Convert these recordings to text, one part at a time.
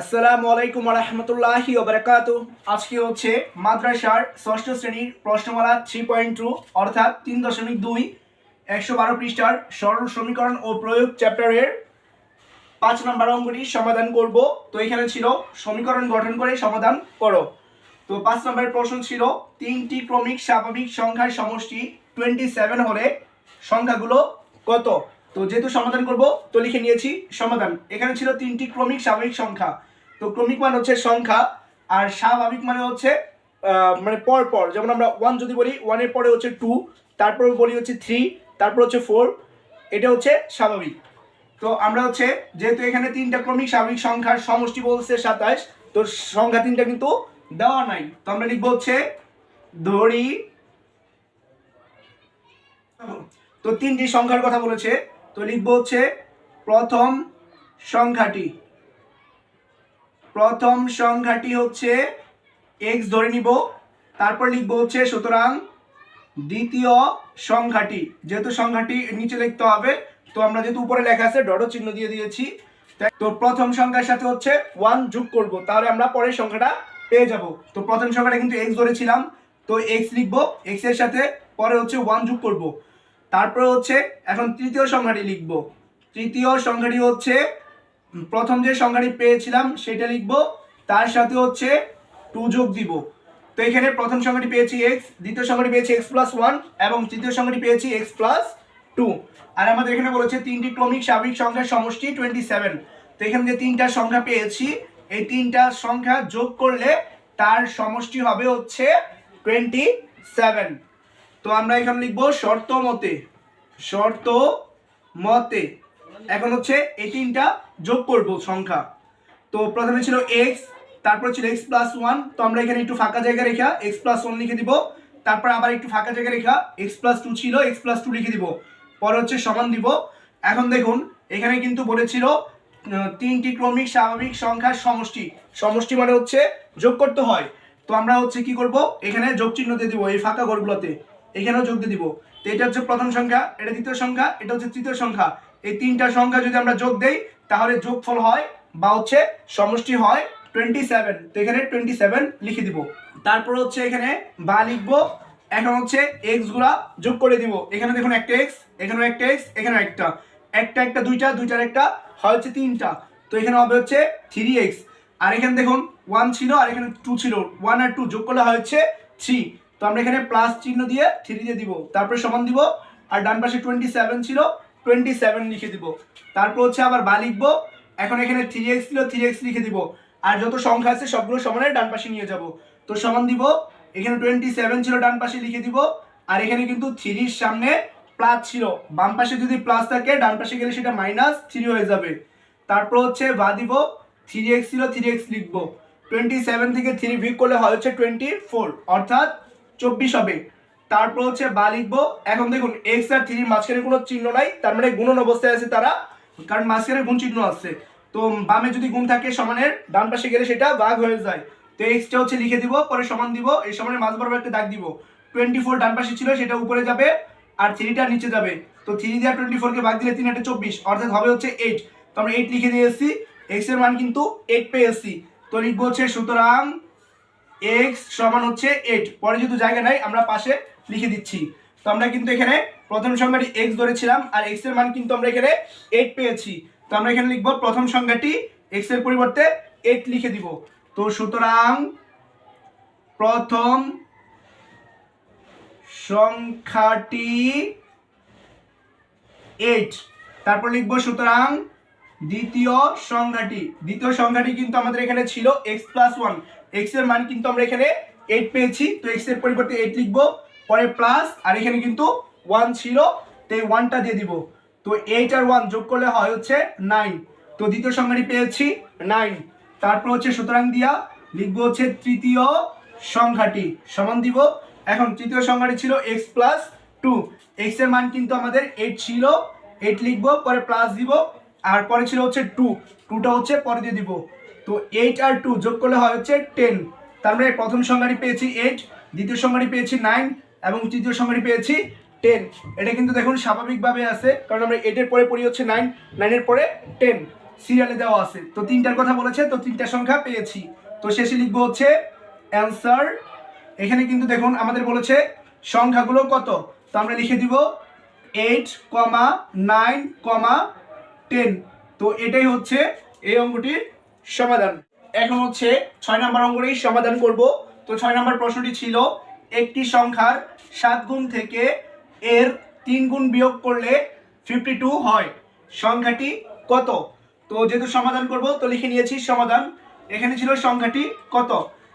আসসালামু আলাইকুম রহমতুল্লাহি ওবরাকাত আজকে হচ্ছে মাদ্রাসার ষষ্ঠ শ্রেণির প্রশ্নমালা থ্রি পয়েন্ট টু, অর্থাৎ তিন দশমিক দুই, একশো বারো পৃষ্ঠার সরল সমীকরণ ও প্রয়োগ চ্যাপ্টারের পাঁচ নম্বর অঙ্কটি সমাধান করব। তো এখানে ছিল সমীকরণ গঠন করে সমাধান করো। তো পাঁচ নম্বরের প্রশ্ন ছিল, তিনটি ক্রমিক স্বাভাবিক সংখ্যার সমষ্টি টোয়েন্টি সেভেন হলে সংখ্যাগুলো কত? তো যেহেতু সমাধান করব, তো লিখে নিয়েছি সমাধান। এখানে ছিল তিনটি ক্রমিক স্বাভাবিক সংখ্যা। তো ক্রমিক মানে হচ্ছে সংখ্যা, আর স্বাভাবিক মানে হচ্ছে মানে পর পর যেমন আমরা ওয়ান যদি বলি ওয়ানের পরে হচ্ছে টু তারপর বলি হচ্ছে থ্রি তারপর হচ্ছে ফোর এটা হচ্ছে স্বাভাবিক। তো আমরা হচ্ছে, যেহেতু এখানে তিনটা ক্রমিক স্বাভাবিক সংখ্যার সমষ্টি বলছে সাতাশ, তো সংখ্যা তিনটা কিন্তু দেওয়া নাই। তো আমরা লিখব হচ্ছে, ধরি, তো তিনটি সংখ্যার কথা বলেছে তো লিখব হচ্ছে প্রথম সংখ্যাটি। প্রথম সংখ্যাটি হচ্ছে এক্স ধরে নিব, তারপর লিখব হচ্ছে সুতরাং দ্বিতীয় সংখ্যাটি। যেহেতু সংখ্যাটি নিচে লিখতে হবে, তো আমরা যেহেতু উপরে লেখা আছে ডট চিহ্ন দিয়ে দিয়েছি। তো প্রথম সংখ্যার সাথে হচ্ছে ওয়ান যোগ করব, তাহলে আমরা পরের সংখ্যাটা পেয়ে যাব। তো প্রথম সংখ্যাটা কিন্তু এক্স ধরেছিলাম, তো এক্স লিখব এক্সের সাথে পরে হচ্ছে ওয়ান যোগ করব। তারপরে হচ্ছে এখন তৃতীয় সংখ্যাটি লিখব। তৃতীয় সংখ্যাটি হচ্ছে, প্রথম যে সংখ্যাটি পেয়েছিলাম সেটা লিখব, তার সাথে হচ্ছে টু যোগ দিব। তো এখানে প্রথম সংখ্যাটি পেয়েছি এক্স দ্বিতীয় সংখ্যাটি পেয়েছি এক্স প্লাস ওয়ান এবং তৃতীয় সংখ্যাটি পেয়েছি এক্স প্লাস টু আর আমাদের এখানে বলেছে তিনটি ক্রমিক স্বাভাবিক সংখ্যার সমষ্টি টোয়েন্টি সেভেন তো এখানে যে তিনটা সংখ্যা পেয়েছি, এই তিনটা সংখ্যা যোগ করলে তার সমষ্টি হবে হচ্ছে টোয়েন্টি সেভেন তো আমরা এখানে লিখব শর্ত মতে শর্ত মতে। এখন হচ্ছে এই তিনটা যোগ করব সংখ্যা। তো প্রথমে ছিল এক্স তারপর ছিল এক্স প্লাস ওয়ান তো আমরা এখানে একটু ফাঁকা জায়গা রেখা এক্স প্লাস ওয়ান লিখে দিব। তারপর আবার একটু ফাঁকা জায়গা রেখা এক্স প্লাস টু ছিল এক্স প্লাস টু লিখে দিব। পরে হচ্ছে সমান দিব। এখন দেখুন, এখানে কিন্তু বলেছিল তিনটি ক্রমিক স্বাভাবিক সংখ্যার সমষ্টি। সমষ্টি মানে হচ্ছে যোগ করতে হয়। তো আমরা হচ্ছে কি করব? এখানে যোগ চিহ্ন দিয়ে দিব এই ফাঁকা ঘরগুলোতে। এখানেও যোগ দিয়ে দিব। তো এটা হচ্ছে প্রথম সংখ্যা, এটা দ্বিতীয় সংখ্যা, এটা হচ্ছে তৃতীয় সংখ্যা। এই তিনটা সংখ্যা যদি আমরা যোগ দেই, তাহলে যোগফল হয় বা হচ্ছে সমষ্টি হয় টোয়েন্টি সেভেন তো এখানে টোয়েন্টি সেভেন লিখে দিব। তারপর হচ্ছে এখানে বা লিখব, এখন হচ্ছে এক্সগুলা যোগ করে দিব। এখানে দেখুন একটা এক্স এখানেও একটা এক্স এখানে একটা। একটা একটা দুইটা, দুইটার একটা হয় হচ্ছে তিনটা। তো এখানে হবে হচ্ছে থ্রি এক্স আর এখানে দেখুন ওয়ান ছিল আর এখানে টু ছিল। ওয়ান আর টু যোগ করলে হয় হচ্ছে থ্রি তো আমরা এখানে প্লাস চিহ্ন দিয়ে থ্রি দিয়ে দিব। তারপরে সমান দিব, আর ডান পাশে টোয়েন্টি সেভেন ছিল টোয়েন্টি সেভেন লিখে দিব। তারপর হচ্ছে আবার বা লিখব, এখন এখানে থ্রি এক্স ছিল থ্রি এক্স লিখে দিব। আর যত সংখ্যা আছে সবগুলো সমানে ডান পাশে নিয়ে যাব। তো সমান দিব, এখানে টোয়েন্টি সেভেন ছিল, ডান পাশে লিখে দিব। আর এখানে কিন্তু থ্রির সামনে প্লাস ছিল। বাম পাশে যদি প্লাস থাকে, ডান পাশে গেলে সেটা মাইনাস থ্রি হয়ে যাবে। তারপর হচ্ছে বা দিব থ্রি এক্স ছিল থ্রি এক্স লিখব। টোয়েন্টি সেভেন থেকে থ্রি ভিক করলে হয় হচ্ছে টোয়েন্টি ফোর অর্থাৎ চব্বিশ হবে। তারপর হচ্ছে বা লিখব, এখন দেখুন এক্স আর থ্রির মাঝখানে কোনো চিহ্ন নাই, তার মানে গুণন অবস্থায় আছে তারা, কারণ মাঝখানে গুণ চিহ্ন আছে। তো বামে যদি গুণ থাকে সমানের, ডান পাশে গেলে সেটা ভাগ হয়ে যায়। তো এক্সটা হচ্ছে লিখে দিব, পরে সমান দিব, এই সমানের মাঝ বরাবর একটা দাগ দিব। টোয়েন্টি ফোর ডান পাশে ছিল, সেটা উপরে যাবে, আর থ্রিটা নিচে যাবে। তো থ্রি দিয়ে টোয়েন্টি ফোরকে ভাগ দিলে তিন একটা চব্বিশ, অর্থাৎ হবে হচ্ছে এইট তো আমরা এইট লিখে দিয়ে এসেছি এক্সের মান কিন্তু এইট পেয়ে এসেছি। তো লিখব হচ্ছে, সুতরাং এক্স সমান হচ্ছে এইট পরে যেহেতু জায়গা নাই, আমরা পাশে লিখে দিচ্ছি। তো আমরা কিন্তু এখানে প্রথম সংখ্যাটি এক্স ধরেছিলাম, আর এক্সের মান কিন্তু আমরা এখানে এইট পেয়েছি। তো আমরা এখানে লিখব, প্রথম সংখ্যাটি এক্সের পরিবর্তে এইট লিখে দিব। তো সুতরাং প্রথম সংখ্যাটি এইট তারপর লিখব সুতরাং দ্বিতীয় সংখ্যাটি দ্বিতীয় সংখ্যাটি কিন্তু আমাদের এখানে ছিল এক্স প্লাস ওয়ান এক্সের মান কিন্তু আমরা এখানে এইট পেয়েছি, তো এক্সের পরিবর্তে এইট লিখব, পরে প্লাস আর এখানে কিন্তু ওয়ান ছিল, তো এই ওয়ানটা দিয়ে দিব। তো এইট আর ওয়ান যোগ করলে হয় হচ্ছে নাইন তো দ্বিতীয় সংখ্যাটি পেয়েছি নাইন তারপর হচ্ছে সুতরাং দিয়া লিখব হচ্ছে তৃতীয় সংখ্যাটি সমান দিব। এখন তৃতীয় সংখ্যাটি ছিল এক্স প্লাস টু এক্সের মান কিন্তু আমাদের এইট ছিল এইট লিখব, পরে প্লাস দিব। আর পরে ছিল হচ্ছে টু টুটা হচ্ছে পরে দিয়ে দিব। তো এইট আর টু যোগ করলে হয় হচ্ছে টেন তার মানে প্রথম সংখ্যাটি পেয়েছি এইট দ্বিতীয় সংখ্যাটি পেয়েছি নাইন এবং তৃতীয় সংখ্যাটি পেয়েছি টেন এটা কিন্তু দেখুন স্বাভাবিকভাবে আছে, কারণ আমরা এইটের পরে পড়ি হচ্ছে নাইন নাইনের পরে টেন সিরিয়ালে দেওয়া আছে। তো তিনটার কথা বলেছে, তো তিনটা সংখ্যা পেয়েছি। তো শেষে লিখব হচ্ছে অ্যান্সার এখানে কিন্তু দেখুন আমাদের বলেছে সংখ্যাগুলো কত। তো আমরা লিখে দিব eight comma nine comma ten. তো এটাই হচ্ছে এই অঙ্কটির সমাধান। এখন হচ্ছে ছয় নম্বর অঙ্কটির সমাধান করব। তো ছয় নম্বর প্রশ্নটি ছিল, একটি সংখ্যার সাত গুণ থেকে এর তিন গুণ বিয়োগ করলে ফিফটি টু হয়। সংখ্যাটি কত? তো যেহেতু সমাধান করব, তো লিখে নিয়েছি সমাধান। এখানে ছিল সংখ্যাটি কত?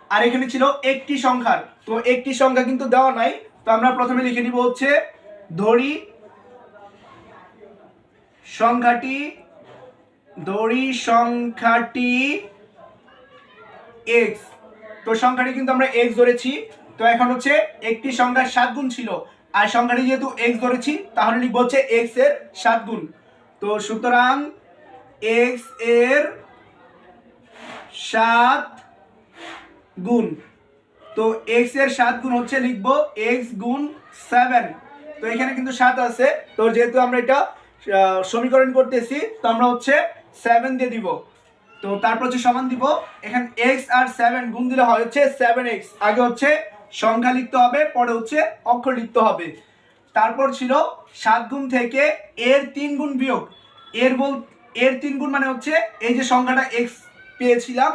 আর এখানে ছিল একটি সংখ্যার। তো একটি সংখ্যা কিন্তু দেওয়া নাই। তো আমরা প্রথমে লিখে নিব হচ্ছে, ধরি সংখ্যাটি, দড়ি সংখ্যাটি এক্স তো সংখ্যাটি কিন্তু আমরা এক্স ধরেছি, তো এখন হচ্ছে একটি সংখ্যার সাত গুণ ছিল। আর সংখ্যাটি যেহেতু এক্স ধরেছি, তাহলে লিখব হচ্ছে এক্সের সাত গুণ। তো সুতরাং এক্সের সাত গুণ। তো এক্সের সাত গুণ হচ্ছে লিখব এক্স গুণ সেভেন তো এখানে কিন্তু সাত আছে। তো যেহেতু আমরা এটা সমীকরণ করতেছি, তো আমরা হচ্ছে সেভেন দিয়ে দিব। তো তারপর হচ্ছে সমান দিব। এখানে এক্স আর সেভেন গুণ দিলে হয় হচ্ছে সেভেন এক্স আগে হচ্ছে সংখ্যা লিখতে হবে, পরে হচ্ছে অক্ষর লিখতে হবে। তারপর ছিল সাত গুণ থেকে এর তিন গুণ বিয়োগ। এর বল, এর তিন গুণ মানে হচ্ছে এই যে সংখ্যাটা এক্স পেয়েছিলাম,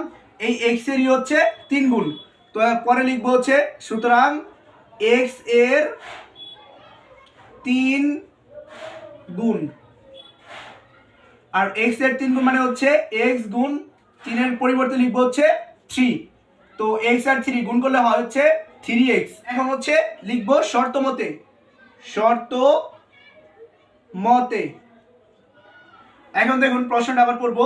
এই এক্স এরই হচ্ছে তিন গুণ। তো পরে লিখব হচ্ছে, সুতরাং এক্সের তিন গুণ। আর এক্সের তিন গুণ মানে হচ্ছে এক্স গুণ তিনের পরিবর্তে লিখব হচ্ছে থ্রি তো এক্স আর থ্রি গুণ করলে হয় হচ্ছে থ্রি এক্স এখন হচ্ছে লিখব শর্ত মতে। শর্ত মতে। এখন দেখুন প্রশ্নটা আবার পড়ব।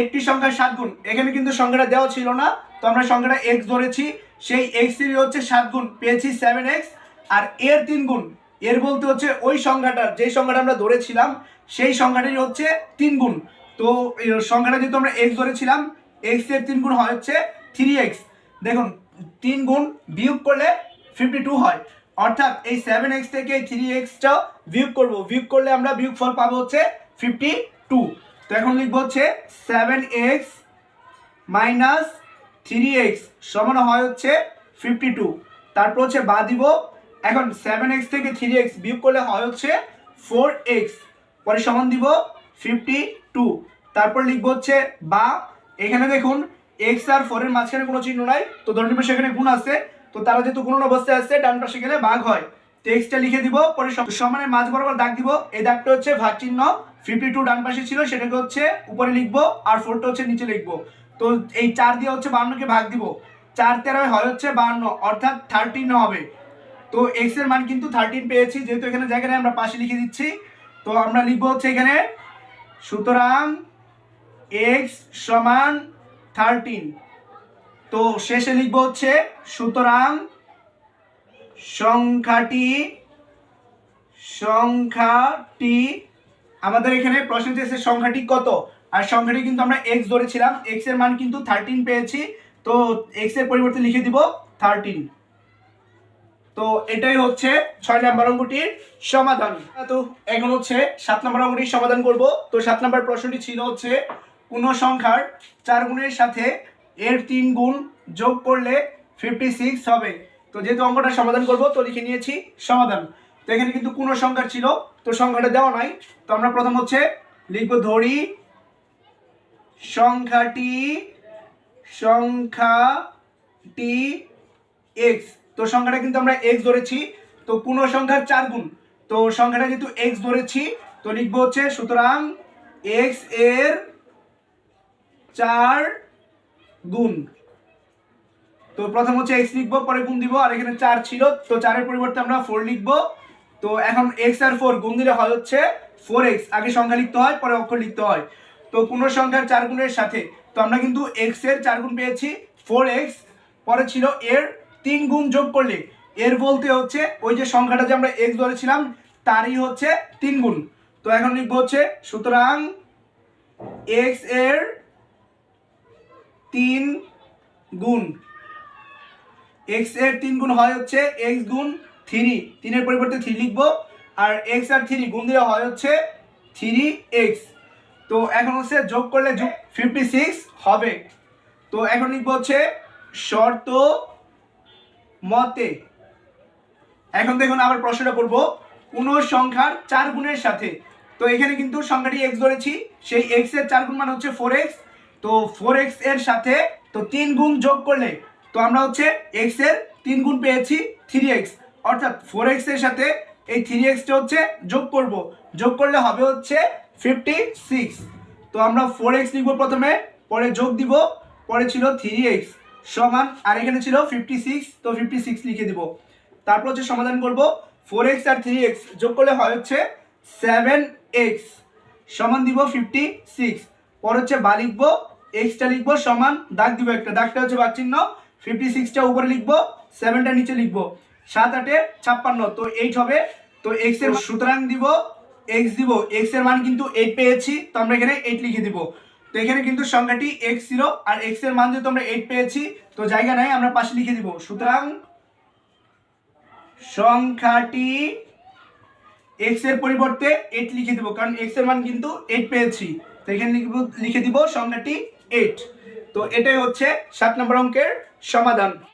একটি সংখ্যার সাত গুণ। এখানে কিন্তু সংখ্যাটা দেওয়া ছিল না। তো আমরা সংখ্যাটা এক্স ধরেছি। সেই এক্সের হচ্ছে সাত গুণ। পেয়েছি সেভেন এক্স আর এর তিন গুণ। এর বলতে হচ্ছে ওই সংখ্যাটার, যেই সংখ্যাটা আমরা ধরেছিলাম, সেই সংখ্যাটাই হচ্ছে তিন গুণ। তো সংখ্যাটা যেহেতু আমরা এক্স ধরেছিলাম এক্সের তিন গুণ হয় হচ্ছে থ্রি এক্স দেখুন, তিন গুণ বিয়োগ করলে ফিফটি টু হয়। অর্থাৎ এই সেভেন এক্স থেকে এই থ্রি এক্সটা বিয়োগ করব। বিয়োগ করলে আমরা বিয়োগ ফল পাবো হচ্ছে ফিফটি টু তো এখন লিখব হচ্ছে seven X minus three X সমান হয় হচ্ছে ফিফটি টু তারপর হচ্ছে বা দিব এখন সেভেন এক্স থেকে থ্রি এক্স বিয়োগ করলে হয় হচ্ছে ফোর এক্স পরে সমান দিব ফিফটি টু তারপর লিখব হচ্ছে বা এখানে দেখুন এক্স আর ফোরের মাঝখানে কোনো চিহ্ন নাই। তো ধরে নিবে সেখানে গুণ আছে। তো তারা যেহেতু গুণ অবস্থায় আছে, ডান পাশে গেলে ভাগ হয়। তো এক্সটা লিখে দিব, পরে সম- সমানের মাঝ বরাবর দাগ দিব। এই দাগটা হচ্ছে ভাগ চিহ্ন। ফিফটি টু ডান পাশে ছিল, সেটাকে হচ্ছে উপরে লিখব আর ফোরটা হচ্ছে নিচে লিখব। তো এই চার দিয়ে হচ্ছে বাহান্নকে ভাগ দিব। চার তেরোয় হয় হচ্ছে বাহান্ন অর্থাৎ থার্টিন হবে। তো এক্সের মান কিন্তু থার্টিন পেয়েছি, যেহেতু এখানে জায়গায় আমরা পাশে লিখে দিচ্ছি। তো আমরা লিখব হচ্ছে এখানে, সুতরাং এক্স সমান থার্টিন তো শেষে লিখব হচ্ছে, সুতরাং সংখ্যাটি সংখ্যাটি, আমাদের এখানে প্রশ্ন চেয়েছে সংখ্যাটি কত? আর সংখ্যাটি কিন্তু আমরা এক্স ধরেছিলাম এক্সের মান কিন্তু থার্টিন পেয়েছি। তো এক্সের পরিবর্তে লিখে দিব থার্টিন তো এটাই হচ্ছে ছয় নম্বর অঙ্কটির সমাধান। তো এখন হচ্ছে সাত নম্বর অঙ্কটির সমাধান করব। তো সাত নম্বর প্রশ্নটি ছিল হচ্ছে, কোনো সংখ্যার চার গুণের সাথে এর তিন গুণ যোগ করলে ফিফটি সিক্স হবে। তো যেহেতু অঙ্কটা সমাধান করব, তো লিখে নিয়েছি সমাধান। তো এখানে কিন্তু কোনো সংখ্যা ছিল, তো সংখ্যাটা দেওয়া নাই। তো আমরা প্রথম হচ্ছে লিখব ধরি, সংখ্যাটি সংখ্যাটি এক্স তো সংখ্যাটা কিন্তু আমরা এক্স ধরেছি, তো পূর্ণ সংখ্যার চার গুণ। তো সংখ্যাটা যেহেতু এক্স ধরেছি, তো লিখব হচ্ছে সুতরাং এক্সের চার গুণ। তো প্রথম হচ্ছে এক্স লিখব পরে গুণ দিব, আর এখানে চার ছিল, তো চারের পরিবর্তে আমরা ফোর লিখব। তো এখন এক্স আর ফোর গুণ দিলে হয় হচ্ছে ফোর এক্স আগে সংখ্যা লিখতে হয়, পরে অক্ষর লিখতে হয়। তো পূর্ণ সংখ্যার চার গুণের সাথে, তো আমরা কিন্তু এক্সের চার গুণ পেয়েছি ফোর এক্স পরে ছিল এর তিন গুণ যোগ করলে, এর বলতে হচ্ছে, ওই যে সংখ্যাটা যে আমরা এক্স ধরেছিলাম তারই হচ্ছে তিন গুণ। তো এখন লিখব হচ্ছে, সুতরাং এক্সের তিন গুণ। এক্সের তিন গুণ হয় হচ্ছে এক্স গুণ থ্রি, তিনের পরিবর্তে থ্রি লিখব, আর এক্স আর থ্রি গুণ দিলে হয় হচ্ছে থ্রি এক্স। তো এখন হচ্ছে যোগ করলে ফিফটি সিক্স হবে। তো এখন লিখব হচ্ছে শর্ত মতে। এখন দেখুন আবার প্রশ্নটা করব কোনো সংখ্যার চার গুণের সাথে। তো এখানে কিন্তু সংখ্যাটি এক্স ধরেছি। সেই এক্সের চার গুণ মানে হচ্ছে ফোর এক্স তো ফোর এক্সের সাথে তো তিন গুণ যোগ করলে তো আমরা হচ্ছে এক্সের তিন গুণ পেয়েছি থ্রি এক্স অর্থাৎ ফোর এক্সের সাথে এই থ্রি এক্সটা হচ্ছে যোগ করব। যোগ করলে হবে হচ্ছে ফিফটি সিক্স তো আমরা ফোর এক্স লিখব প্রথমে, পরে যোগ দিব, পরে ছিল থ্রি এক্স সমান আর এখানে ছিল ফিফটি সিক্স তো ফিফটি সিক্স লিখে দিব। তারপর হচ্ছে সমাধান করব। ফোর এক্স আর থ্রি এক্স যোগ করলে হয় হচ্ছে সেভেন এক্স সমান দিব ফিফটি সিক্স পর হচ্ছে বা লিখব এক্সটা লিখব, সমান দাগ দিব একটা। দাগটা হচ্ছে বাক চিহ্ন। ফিফটি সিক্সটা উপরে লিখব সেভেনটা নিচে লিখব। সাত আটে ছাপ্পান্ন, তো এইট হবে। তো এক্সের সুতরাং দিব এক্স দিব। এক্সের মান কিন্তু এইট পেয়েছি, তো আমরা এখানে এইট লিখে দিব। তো এখানে কিন্তু সংখ্যাটি এক্স জিরো আর এক্সের মান যেহেতু আমরা এইট পেয়েছি, তো জায়গা নাই, আমরা পাশে লিখে দিব। সুতরাং সংখ্যাটি এক্সের পরিবর্তে এইট লিখে দিব, কারণ এক্সের মান কিন্তু এইট পেয়েছি। তো এখানে লিখব, লিখে দিব সংখ্যাটি এইট তো এটাই হচ্ছে সাত নম্বর অঙ্কের সমাধান।